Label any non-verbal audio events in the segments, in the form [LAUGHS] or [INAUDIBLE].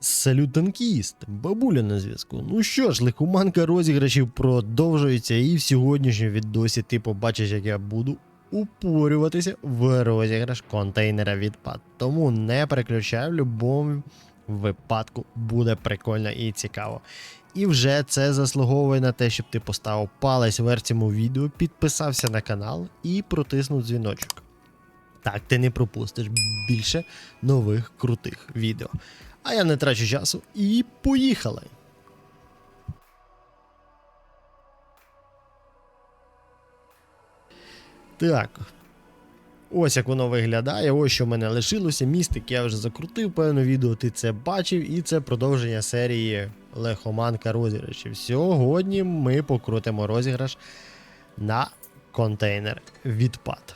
Салют танкіст, бабуля на зв'язку. Ну що ж, лихоманка розіграшів продовжується, і в сьогоднішньому відосі ти побачиш, як я буду упорюватися в розіграш контейнера відпад. Тому не переключай в будь-якому випадку буде прикольно і цікаво. І вже це заслуговує на те, щоб ти поставив палець вверх цьому відео, підписався на канал і протиснув дзвіночок. Так ти не пропустиш більше нових крутих відео. А я не трачу часу і поїхали. Так. Ось як воно виглядає. Ось що в мене лишилося. Містик я вже закрутив, певно, відео ти це бачив, і це продовження серії Лехоманка розіграшів. Сьогодні ми покрутимо розіграш на контейнер відпад.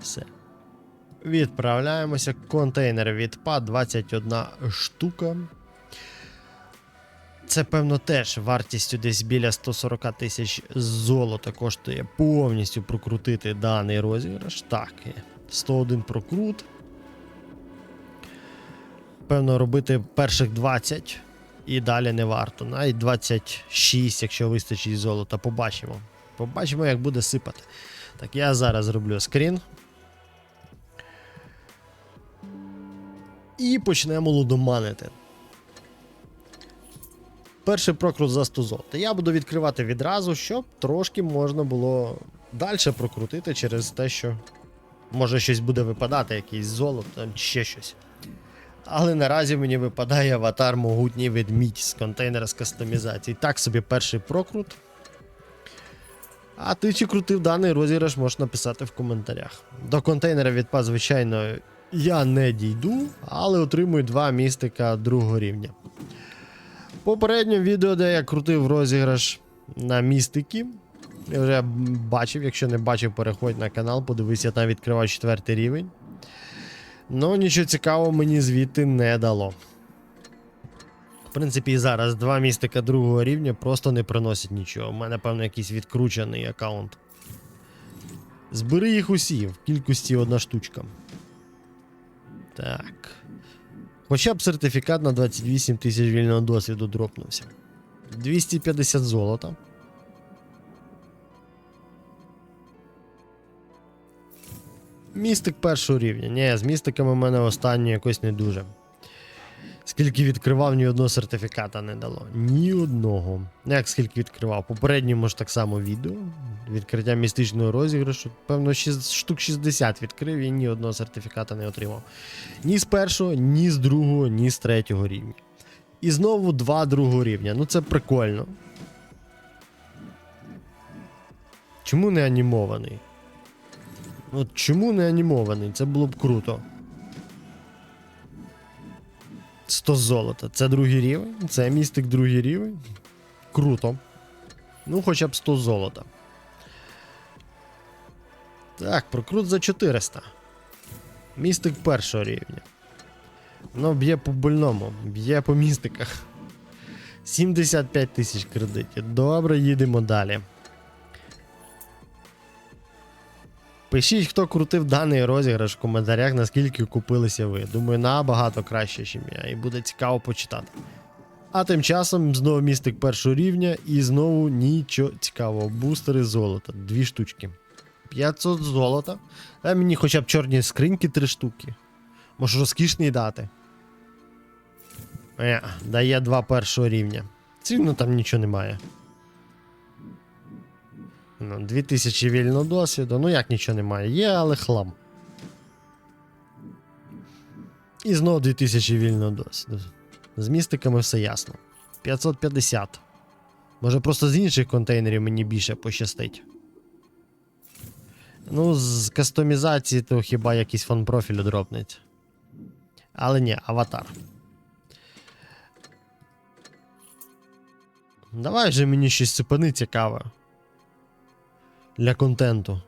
Все. Відправляємося. Контейнер відпад 21 штука. Це, певно, теж вартістю десь біля 140 тисяч золота коштує повністю прокрутити даний розіграш. Так, 101 прокрут. Певно, робити перших 20 і далі не варто. Навіть 26, якщо вистачить золота, побачимо. Побачимо, як буде сипати. Так, я зараз зроблю скрін. І почнемо лудоманити. Перший прокрут за 100 золота. Я буду відкривати відразу, щоб трошки можна було далі прокрутити через те, що може щось буде випадати, якийсь золото, ще щось. Але наразі мені випадає аватар могутній ведмідь з контейнера з кастомізації. Так собі перший прокрут. А ти чи крутив даний розіграш, можеш написати в коментарях. До контейнера відпад, звичайно, я не дійду, але отримую два містика другого рівня. В попередньому відео, де я крутив розіграш на містики. Я вже бачив, якщо не бачив, переходь на канал, подивись, я там відкривав четвертий рівень. Ну, нічого цікавого мені звідти не дало. В принципі, і зараз два містика другого рівня просто не приносять нічого. У мене, певно, якийсь відкручений аккаунт. Збери їх усі в кількості одна штучка. Так. Хоча б сертифікат на 28 тисяч вільного досвіду дропнувся. 250 золота. Містик першого рівня. Ні, з містиками в мене останнє якось не дуже. Скільки відкривав, ні одного сертифіката не дало. Ні одного. Ну, Як скільки відкривав? Попередньому ж так само відео. Відкриття містичного розіграшу. Певно, 6, штук 60 відкрив і ні одного сертифіката не отримав. Ні з першого, ні з другого, ні з третього рівня. І знову два другого рівня. Ну це прикольно. Чому не анімований? От чому не анімований? Це було б круто. 100 золота. Це другий рівень. Це містик другий рівень. Круто. Ну, хоча б 100 золота. Так, прокрут за 400. Містик першого рівня. Ну, б'є по больному, б'є по містиках. 75 тисяч кредитів. Добре, їдемо далі. Пишіть, хто крутив даний розіграш в коментарях, наскільки купилися ви. Думаю, набагато краще, ніж я, і буде цікаво почитати. А тим часом знову містик першого рівня і знову нічого цікавого. Бустери золота. Дві штучки. 500 золота. Дай мені хоча б чорні скриньки три штуки. Може розкішний дати. Е, дає два першого рівня. Цінно там нічого немає. Ну, 2000 вільного досвіду. Ну як нічого немає. Є, але хлам. І знову 2000 вільного досвіду. З містиками все ясно. 550. Може просто з інших контейнерів мені більше пощастить. Ну, з кастомізації, то хіба якийсь фон профілю дропнеться. Але ні, аватар. Давай же мені щось сипани цікаве. Для контенту.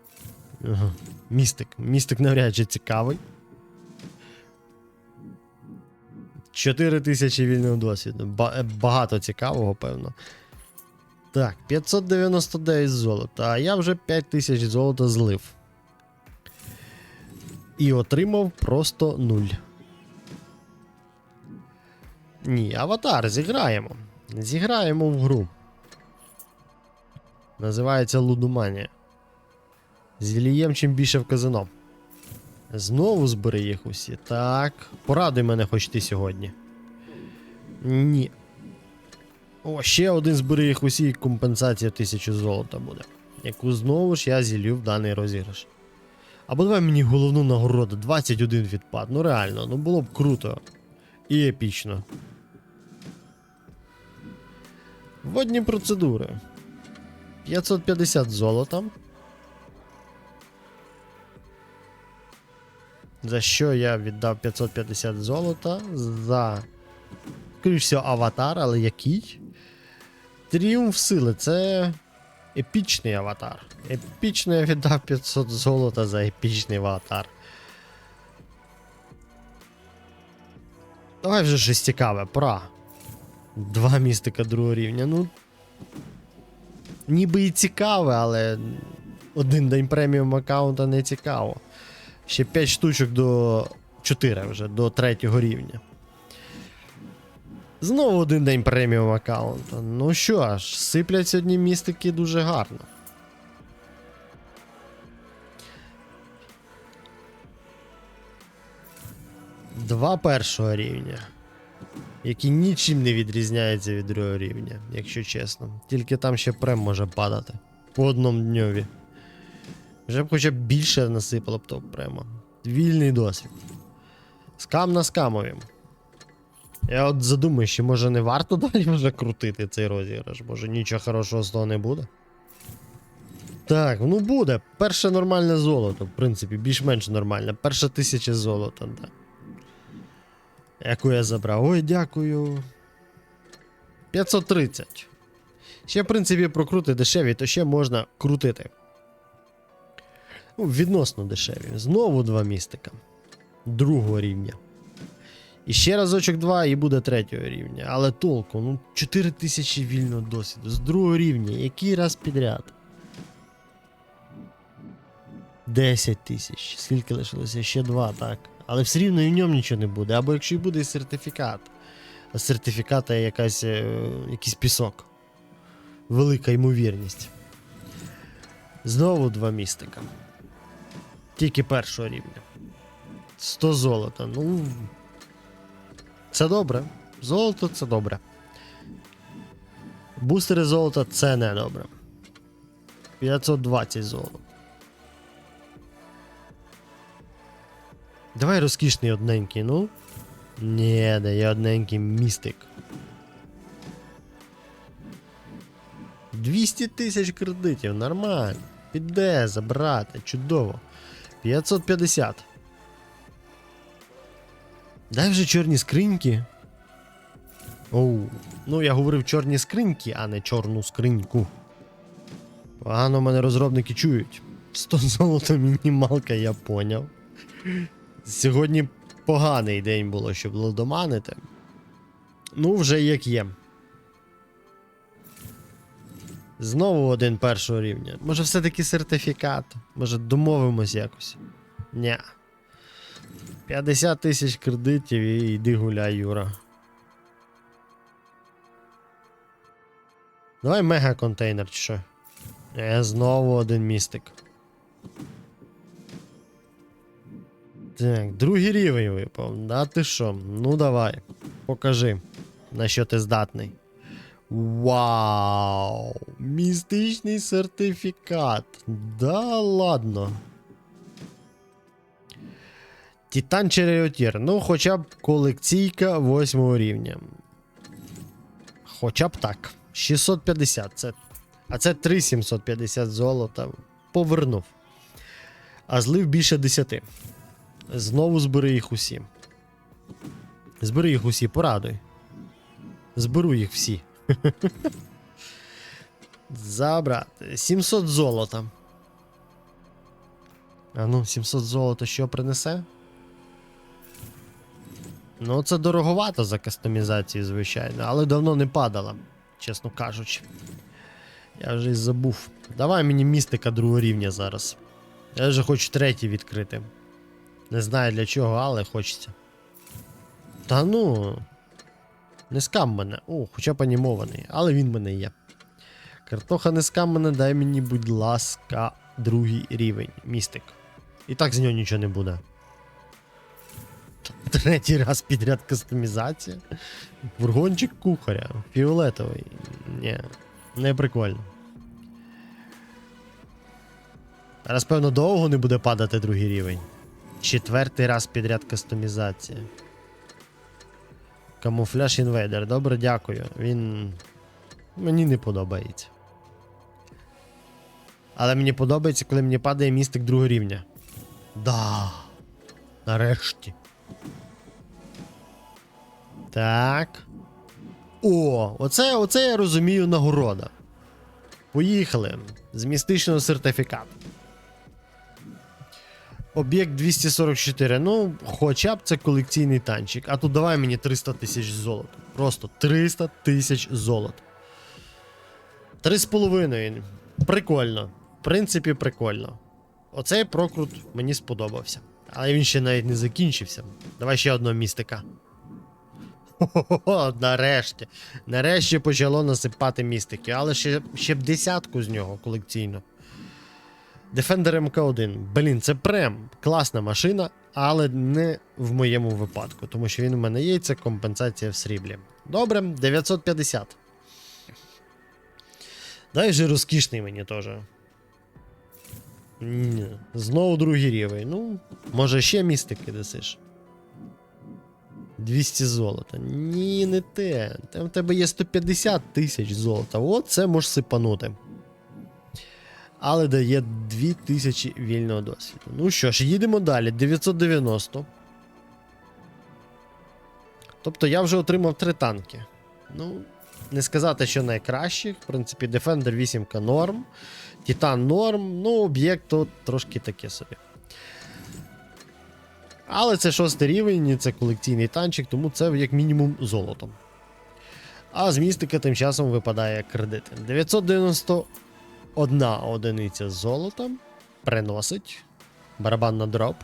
Містик. Містик навряд чи цікавий. 4 тисячі вільного досвіду. Е, багато цікавого, певно. Так, 599 золота. А я вже 5 тисяч золота злив. І отримав просто 0. Ні, аватар, зіграємо. Зіграємо в гру. Називається Лудоманія. З Ілієм чим більше в казино. Знову збери їх усі. Так. Порадуй мене хоч ти сьогодні. Ні. О, ще один збери їх усі і компенсація в 1000 золота буде. Яку знову ж я зілью в даний розіграш. Або давай мені головну нагороду 21 відпад. Ну реально, ну було б круто. І епічно. Водні процедури. 550 золота. За що я віддав 550 золота? За. Всього, аватар, але який? Тріумф сили це епічний аватар. Епічно я віддав 500 золота за епічний аватар. Давай вже щось цікаве, пора. Два містика другого рівня. Ну. Ніби і цікаве, але один день преміум аккаунта не цікаво. Ще 5 штучок до 4 вже, до третього рівня. Знову один день преміум аккаунта. Ну що ж, сиплять сьогодні містики дуже гарно. Два першого рівня. Які нічим не відрізняються від другого рівня, якщо чесно. Тільки там ще прем може падати. По одному дньові. Вже б хоча б більше насипало б того према. Вільний досвід. Скам на скамовім. Я от задумаю, що може не варто [LAUGHS] далі вже крутити цей розіграш, може нічого хорошого з того не буде. Так, ну буде. Перше нормальне золото, в принципі, більш-менш нормальне. Перша тисяча золота, так. Яку я забрав. Ой, дякую. 530. Ще, в принципі, прокрути дешеві, то ще можна крутити. Ну, відносно дешеві. Знову два містика. Другого рівня. І ще разочок два, і буде третього рівня. Але толку, ну 4 тисячі вільного досвіду. З другого рівня. Який раз підряд? 10 тисяч. Скільки лишилося? Ще два, так. Але все рівно і в ньому нічого не буде. Або якщо і буде і сертифікат. З сертифіката якась, е, якийсь пісок. Велика ймовірність. Знову два містика. Тільки першого рівня. 100 золота. Ну. Це добре. Золото це добре. Бустери золота це не добре. 520 золота. Давай розкішний одненький, ну. Ні, да є одненький містик. 200 тисяч кредитів, нормально. Піде забрати, чудово. 550. Дай вже чорні скриньки. Оу. Ну, я говорив чорні скриньки, а не чорну скриньку. Погано мене розробники чують. 100 золота мінімалка, я поняв. Сьогодні поганий день було, щоб лодоманити. Ну, вже як є. Знову один першого рівня. Може, все-таки сертифікат. Може, домовимось якось. Ня. 50 тисяч кредитів і йди гуляй, Юра. Давай мега контейнер чи що. Е, знову один містик. Так, другий рівень випав. Да ти що? Ну давай. Покажи, на що ти здатний. Вау! Містичний сертифікат. Да ладно. Титан Череотір. Ну, хоча б колекційка 8 рівня. Хоча б так. 650. Це... А це 3750 золота. Повернув. А злив більше 10. Знову збери їх усі. Збери їх усі, порадуй. Зберу їх всі. [LAUGHS] Забрати. 700 золота. А ну, 700 золота що принесе? Ну, це дороговато за кастомізацію, звичайно, але давно не падала, чесно кажучи. Я вже й забув. Давай мені містика другого рівня зараз. Я вже хочу третій відкрити. Не знаю для чого, але хочеться. Та ну. Не скам мене. О, хоча б анімований, але він мене є. Картоха не скам мене, дай мені, будь ласка, другий рівень. Містик. І так з нього нічого не буде. [LAUGHS] Третій раз підряд кастомізація. Фургончик кухаря. Фіолетовий. Ні, не прикольно. Зараз, певно, довго не буде падати другий рівень. Четвертий раз підряд кастомізація. Камуфляж інвейдер. Добре, дякую. Він. Мені не подобається. Але мені подобається, коли мені падає містик другого рівня. Да. Нарешті. Так. О, оце, оце я розумію нагорода. Поїхали. З містичного сертифікату. Об'єкт 244. Ну, хоча б це колекційний танчик. А тут давай мені 300 тисяч золота. Просто 300 тисяч золота. Три з половиною. Прикольно. В принципі, прикольно. Оцей прокрут мені сподобався. Але він ще навіть не закінчився. Давай ще одного містика. Хо-хо-хо, нарешті. Нарешті почало насипати містики, але ще, ще б десятку з нього колекційно. Defender MK1. Блін, це прем. Класна машина, але не в моєму випадку, тому що він у мене є, це компенсація в сріблі. Добре, 950. Дай же розкішний мені теж. Знову другий рівень. Ну, може ще містики десиш. 200 золота. Ні, не те. Там в тебе є 150 тисяч золота. От це можеш сипанути. Але дає 2000 вільного досвіду. Ну що ж, їдемо далі. 990. Тобто я вже отримав три танки. Ну, не сказати, що найкращих. В принципі, Defender 8 норм. Титан норм. Ну, об'єкт тут трошки таке собі. Але це шостий рівень, це колекційний танчик, тому це як мінімум золотом. А з містика тим часом випадає кредит. 991 одиниця золота приносить барабан на дроп.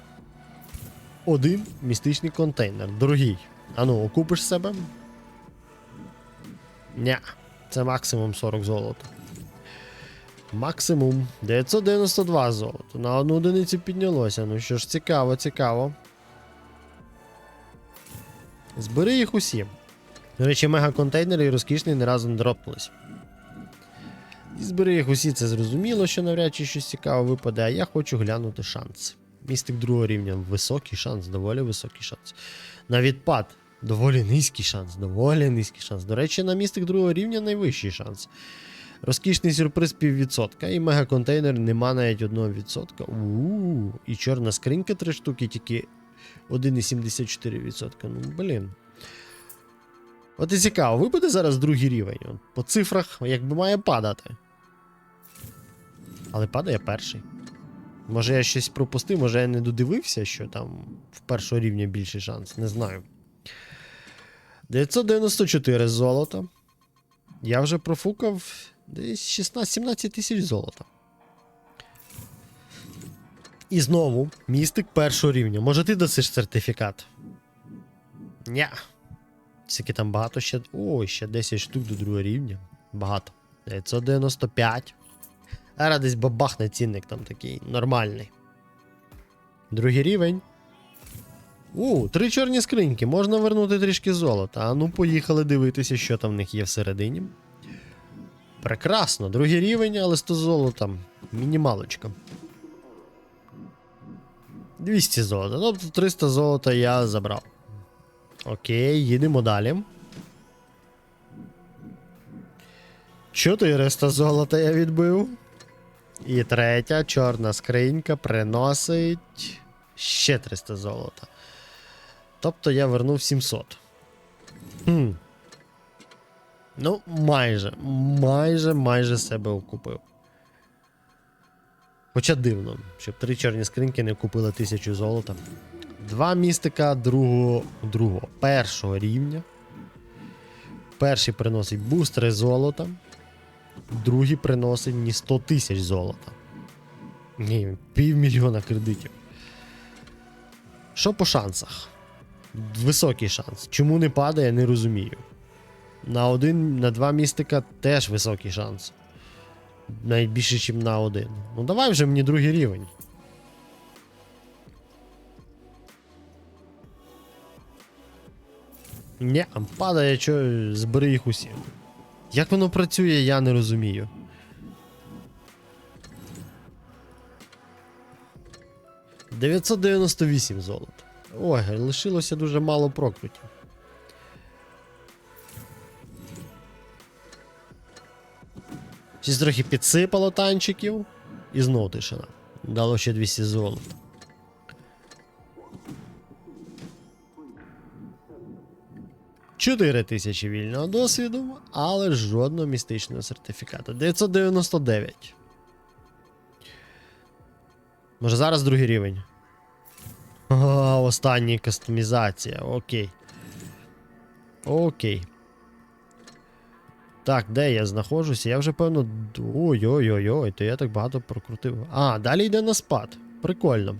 Один містичний контейнер. Дорогий. Ану, окупиш себе? Ня, це максимум 40 золота. Максимум 992 золота. На одну одиницю піднялося. Ну що ж, цікаво, цікаво. Збери їх усі. До речі, мега-контейнери і розкішний не разом дропнулись. І збери їх усі, це зрозуміло, що навряд чи щось цікаве випаде, а я хочу глянути шанс. Містик другого рівня високий шанс, доволі високий шанс. На відпад доволі низький шанс, доволі низький шанс. До речі, на містик другого рівня найвищий шанс. Розкішний сюрприз піввідсотка, і мега-контейнер нема навіть 1%. Ууу, і чорна скринька 3 штуки, тільки 1,74%. Ну, блін. От і цікаво, випаде зараз другий рівень. По цифрах якби має падати. Але падає перший. Може я щось пропустив, може я не додивився, що там в першого рівня більший шанс, не знаю. 994 золота. Я вже профукав десь 16-17 тисяч золота. І знову містик першого рівня. Може ти дасиш сертифікат? Ня. Скільки там багато ще. О, ще 10 штук до другого рівня. Багато. 995. Зараз десь бабахне цінник там такий нормальний. Другий рівень. У, три чорні скриньки. Можна вернути трішки золота. А ну, поїхали дивитися, що там в них є всередині. Прекрасно, другий рівень, але 100 золота. Мінімалочка. 200 золота. Тобто 300 золота я забрав. Окей, їдемо далі. 400 золота я відбив. І третя чорна скринька приносить ще 300 золота. Тобто я вернув 700. Хм. Ну, майже, майже, майже себе окупив. Хоча дивно, щоб три чорні скриньки не купили 1000 золота. Два містика другого, другого, першого рівня. Перший приносить бустери золота. Другий приносить мені 100 тисяч золота. Ні, півмільйона кредитів. Що по шансах? Високий шанс. Чому не падає, не розумію. На один, на два містика теж високий шанс. Навіть більше, ніж на один. Ну давай вже мені другий рівень. Ні, падає, що збери їх усі. Як воно працює, я не розумію. «998 золота. Ой, лишилося дуже мало прокрутів. Щось трохи підсипало танчиків. І знов тишина. Дало ще 200 золота. Чотири тисячі вільного досвіду, але жодного містичного сертифікату. 999. Може зараз другий рівень. А, останній кастомізація. Окей. Окей. Так, де я знаходжуся? Я вже певно. Ой-ой-ой, то я так багато прокрутив. А, далі йде на спад. Прикольно.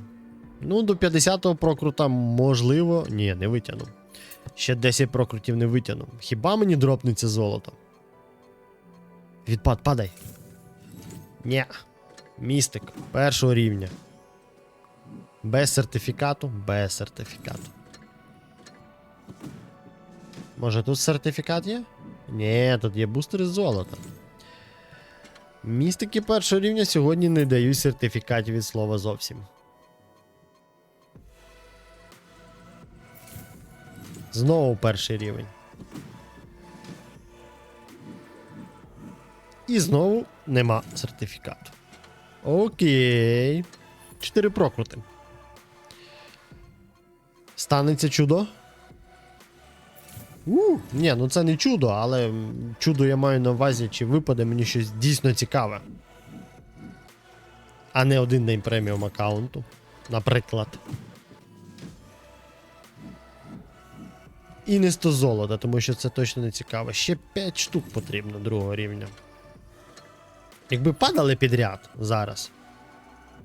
Ну, до 50-го прокрута можливо. Ні, не витягну. Ще 10 прокрутів не витягну. Хіба мені дропнеться золото? Відпад, падай. Ні. Містик першого рівня. Без сертифікату, без сертифікату. Може тут сертифікат є? Ні, тут є бустери з золота. Містики першого рівня сьогодні не дають сертифікатів від слова зовсім. Знову перший рівень. І знову нема сертифікату. Окей. Чотири прокрути. Станеться чудо? У, ні, ну це не чудо, але чудо я маю на увазі, чи випаде мені щось дійсно цікаве. А не один день преміум аккаунту, наприклад. І не 100 золота, тому що це точно не цікаво. Ще 5 штук потрібно другого рівня. Якби падали підряд зараз,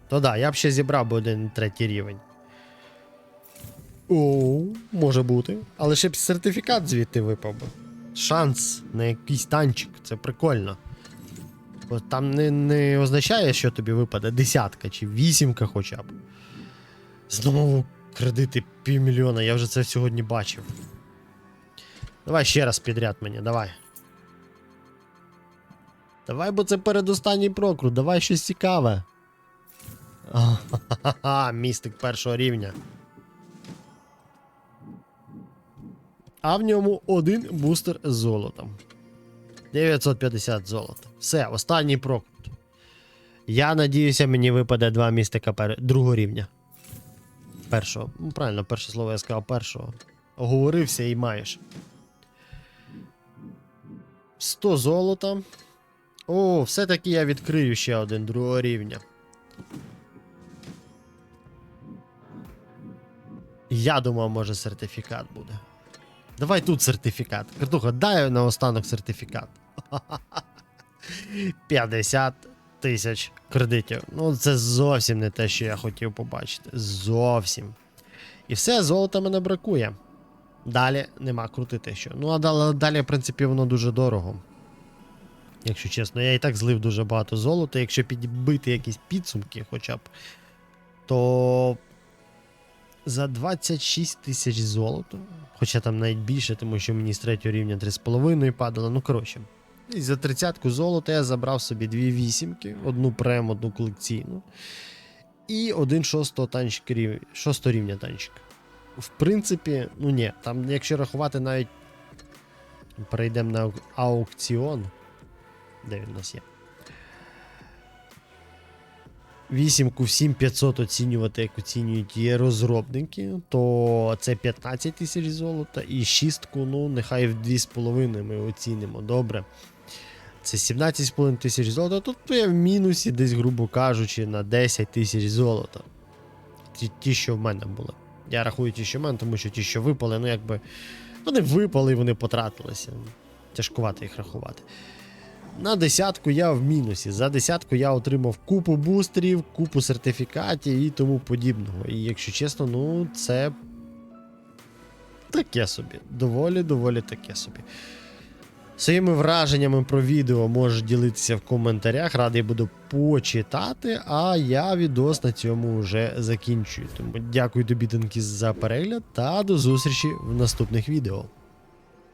то да, я б ще зібрав би один третій рівень. О, може бути. Але ще б сертифікат звідти випав би. Шанс на якийсь танчик, це прикольно. Бо там не, не означає, що тобі випаде десятка чи вісімка хоча б. Знову кредити півмільйона, я вже це сьогодні бачив. Давай ще раз підряд мені, давай. Давай, бо це передостанній прокрут, давай щось цікаве. Ха-ха-ха, містик першого рівня. А в ньому один бустер з золотом. 950 золота. Все, останній прокрут. Я надіюся, мені випаде два містика пер... другого рівня. Першого. Ну, правильно, перше слово я сказав першого. Оговорився і маєш. 100 золота. О, все-таки я відкрию ще один другого рівня. Я думав, може сертифікат буде. Давай тут сертифікат. Картуха, дай наостанок сертифікат. [LAUGHS] 50 тисяч кредитів. Ну, це зовсім не те, що я хотів побачити. Зовсім. І все, золота мене бракує. Далі нема крутити що. Ну, а далі, в принципі, воно дуже дорого. Якщо чесно, я і так злив дуже багато золота. Якщо підбити якісь підсумки, хоча б, то за 26 тисяч золота. Хоча там навіть більше, тому що мені з третього рівня 3,5 падало. Ну, коротше. І за 30 золота я забрав собі дві вісімки, одну прем, одну колекційну. І один шостого танчик шостого рівня танчик. В принципі, ну ні, там, якщо рахувати навіть. Перейдемо на аукціон. Де він у нас є? Вісімку в 7500 оцінювати, як оцінюють є розробники, то це 15 тисяч золота, і шістку, ну, нехай в 2,5 ми оцінимо. Добре. Це 17,5 тисяч золота. Тут я в мінусі, десь, грубо кажучи, на 10 тисяч золота. Ті, ті, що в мене були. Я рахую ті, що в мене, тому що ті, що випали, ну якби. Вони випали і вони потратилися. Тяжкувато їх рахувати. На десятку я в мінусі. За десятку я отримав купу бустерів, купу сертифікатів і тому подібного. І якщо чесно, ну це таке собі. Доволі, доволі таке собі. Своїми враженнями про відео можеш ділитися в коментарях. Радий буду почитати. А я відос на цьому вже закінчую. Тому дякую тобі, Денкіс, за перегляд та до зустрічі в наступних відео.